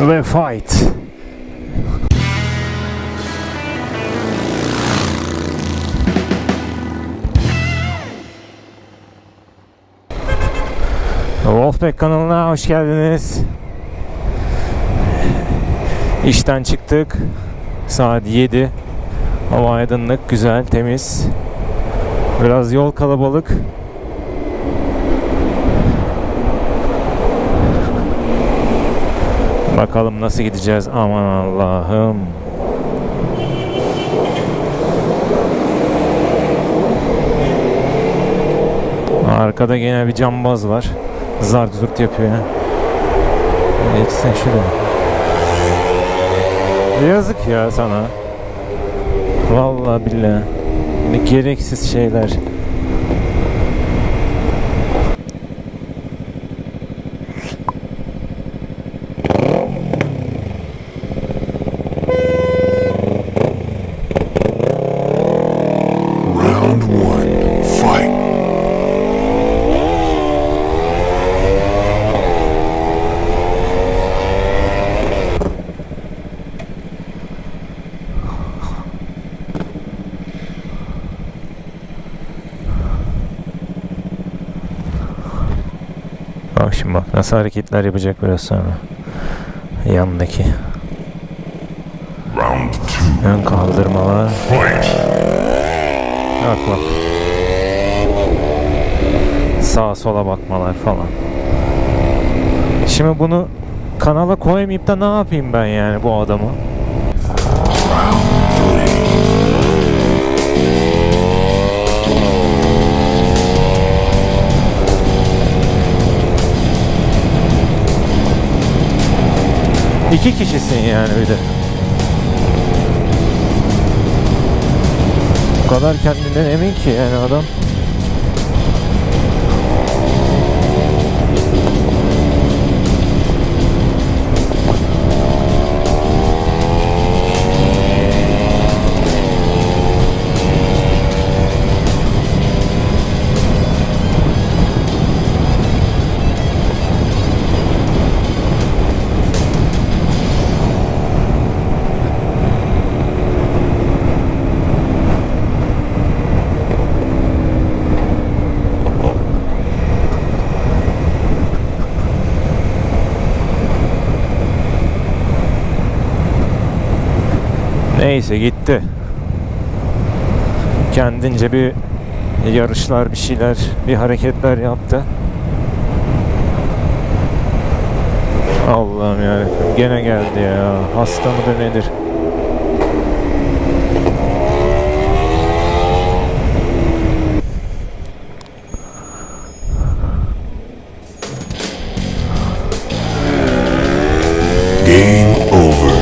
Ve fight. Wolfpack kanalına hoş geldiniz. İşten çıktık. Saat 7. Hava aydınlık, güzel, temiz. Biraz yol kalabalık. Bakalım nasıl gideceğiz. Aman Allah'ım. Arkada gene bir cambaz var. Zart zurt yapıyor. Geçsen şuraya. Yazık ya sana. Vallahi billahi. Gereksiz şeyler. Bak şimdi bak nasıl hareketler yapacak biraz sonra. Yandaki. Round two, Ön kaldırmalar. fight. Bak bak. Sağa sola bakmalar falan. Şimdi bunu kanala koymayıp da ne yapayım ben yani bu adamı? İki kişisin yani bir de. O kadar kendinden emin ki yani adam. Neyse gitti. Kendince bir yarışlar bir şeyler bir hareketler yaptı. Allah'ım ya gene geldi ya. Hasta mıdır nedir? Game over.